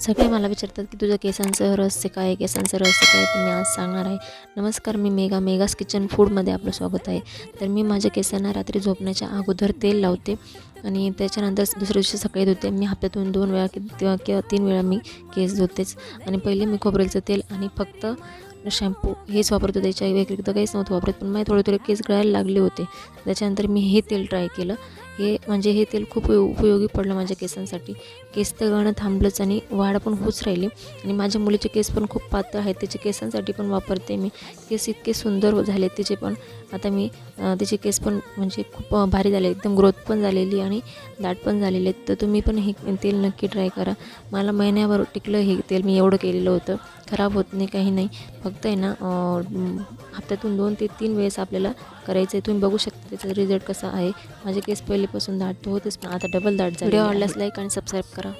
सगळे मला विचारतात की तुझं केसांचं रहस्य काय केसांचं रहस्य काय तुम्ही मी आज सांगणार आहे. नमस्कार मी मेगा मेगास किचन फूडमध्ये आपलं स्वागत आहे. तर मी माझ्या केसांना रात्री झोपण्याच्या अगोदर तेल लावते आणि त्याच्यानंतर दुसऱ्या दिवशी सकाळी धुते. मी हप्त्यातून दोन वेळा किंवा किंवा तीन वेळा मी केस धुतेच. आणि पहिले मी खोबरेलचं तेल आणि फक्त शॅम्पू हेच वापरतो. त्याच्या व्यतिरिक्त काहीच नव्हतं वापरत. पण माझे थोडे थोडे केस गळायला लागले होते. त्याच्यानंतर मी हे तेल ट्राय केलं. हे म्हणजे हे तेल खूप उपयोगी पडलं माझ्या केसांसाठी. केस तर गळणं थांबलंच आणि वाढ पण होच राहिली. आणि माझ्या मुलीचे केस पण खूप पातळ आहेत तिचे केसांसाठी पण वापरते मी. केस इतके सुंदर झाले तिचे पण. आता मी तिचे केस पण म्हणजे खूप भारी झाले. एकदम ग्रोथ पण झालेली आणि दाट पण झालेले आहेत. तर तुम्ही पण हे तेल नक्की ट्राय करा. मला महिन्याभर टिकलं हे तेल मी एवढं केलेलं होतं. खराब होत नाही काही नाही. फक्त आहे ना हप्त्यातून दोन ते तीन वेळेस आपल्याला करायचं आहे. तुम्ही बघू शकता त्याचा रिझल्ट कसा आहे. माझे केस पहिलेपासून दाट होतेच पण आता डबल दाट झाले व्हिडिओ आवडल्यास लाईक आणि सबस्क्राईब करा.